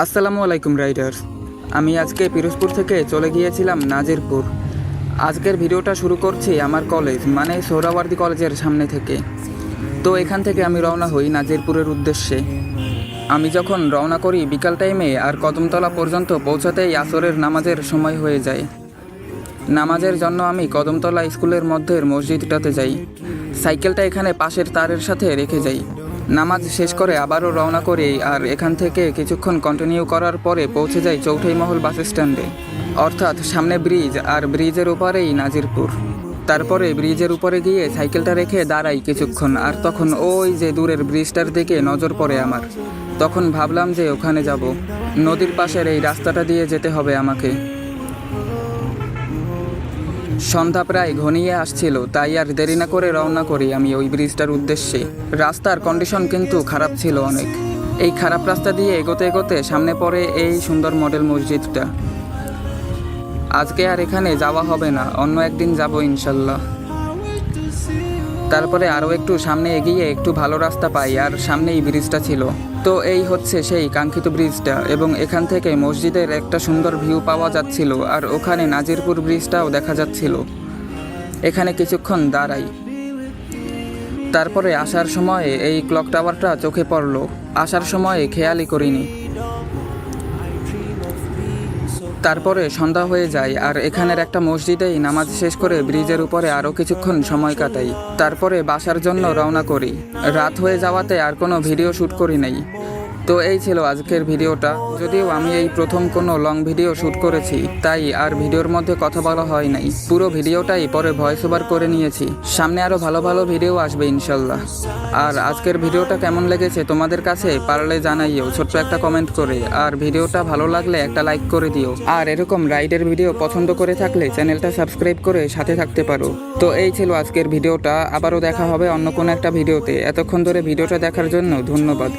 আসসালামু আলাইকুম, রাইডার্স। আমি আজকে পিরোজপুর থেকে চলে গিয়েছিলাম নাজিরপুর। আজকের ভিডিওটা শুরু করছি আমার কলেজ মানে সোহরাওয়ার্দী কলেজের সামনে থেকে। তো এখান থেকে আমি রওনা হই নাজিরপুরের উদ্দেশ্যে। আমি যখন রওনা করি বিকাল টাইমে আর কদমতলা পর্যন্ত পৌঁছাতেই আসরের নামাজের সময় হয়ে যায়। নামাজের জন্য আমি কদমতলা স্কুলের মধ্যের মসজিদটাতে যাই। সাইকেলটা এখানে পাশের তারের সাথে রেখে যাই। নামাজ শেষ করে আবারও রওনা করি আর এখান থেকে কিছুক্ষণ কন্টিনিউ করার পরে পৌঁছে যাই চৌঠাই মহল বাস স্ট্যান্ডে অর্থাৎ সামনে ব্রিজ আর ব্রিজের ওপারেই নাজিরপুর। তারপরে ব্রিজের উপরে গিয়ে সাইকেলটা রেখে দাঁড়াই কিছুক্ষণ আর তখন ওই যে দূরের ব্রিজটার দিকে নজর পড়ে আমার। তখন ভাবলাম যে ওখানে যাব। নদীর পাশের এই রাস্তাটা দিয়ে যেতে হবে আমাকে। সন্ধ্যা প্রায় ঘনিয়ে আসছিল, তাই আর দেরি না করে রওনা করি আমি ওই ব্রিজটার উদ্দেশ্যে। রাস্তার কন্ডিশন কিন্তু খারাপ ছিল অনেক। এই খারাপ রাস্তা দিয়ে এগোতে এগোতে সামনে পড়ে এই সুন্দর মডেল মসজিদটা। আজকে আর এখানে যাওয়া হবে না, অন্য একদিন যাব ইনশাল্লাহ। তারপরে আরও একটু সামনে এগিয়ে একটু ভালো রাস্তা পাই, আর সামনেই ব্রিজটা ছিল। তো এই হচ্ছে সেই কাঙ্ক্ষিত ব্রিজটা, এবং এখান থেকে মসজিদের একটা সুন্দর ভিউ পাওয়া যাচ্ছিল, আর ওখানে নাজিরপুর ব্রিজটাও দেখা যাচ্ছিল। এখানে কিছুক্ষণ দাঁড়াই। তারপরে আসার সময়ে এই ক্লক টাওয়ারটা চোখে পড়ল। আসার সময়ে খেয়ালই করিনি। তারপরে সন্ধ্যা হয়ে যায় আর এখানের একটা মসজিদেই নামাজ শেষ করে ব্রিজের উপরে আরও কিছুক্ষণ সময় কাটাই। তারপরে বাসার জন্য রওনা করি। রাত হয়ে যাওয়াতে আর কোনো ভিডিও শ্যুট করি নাই। তো এই ছিল আজকের ভিডিওটা। যদিও আমি এই প্রথম কোনো লং ভিডিও শ্যুট করেছি, তাই আর ভিডিওর মধ্যে কথা বলা হয় নাই। পুরো ভিডিওটাই পরে ভয়েস ওভার করে নিয়েছি। সামনে আরও ভালো ভালো ভিডিও আসবে ইনশাল্লাহ। আর আজকের ভিডিওটা কেমন লেগেছে তোমাদের কাছে, পারলে জানাইও, ছোট্ট একটা কমেন্ট করে। আর ভিডিওটা ভালো লাগলে একটা লাইক করে দিও। আর এরকম রাইডের ভিডিও পছন্দ করে থাকলে চ্যানেলটা সাবস্ক্রাইব করে সাথে থাকতে পারো। তো এই ছিল আজকের ভিডিওটা, আবারও দেখা হবে অন্য কোনো একটা ভিডিওতে এতক্ষণ ধরে ভিডিওটা দেখার জন্য ধন্যবাদ।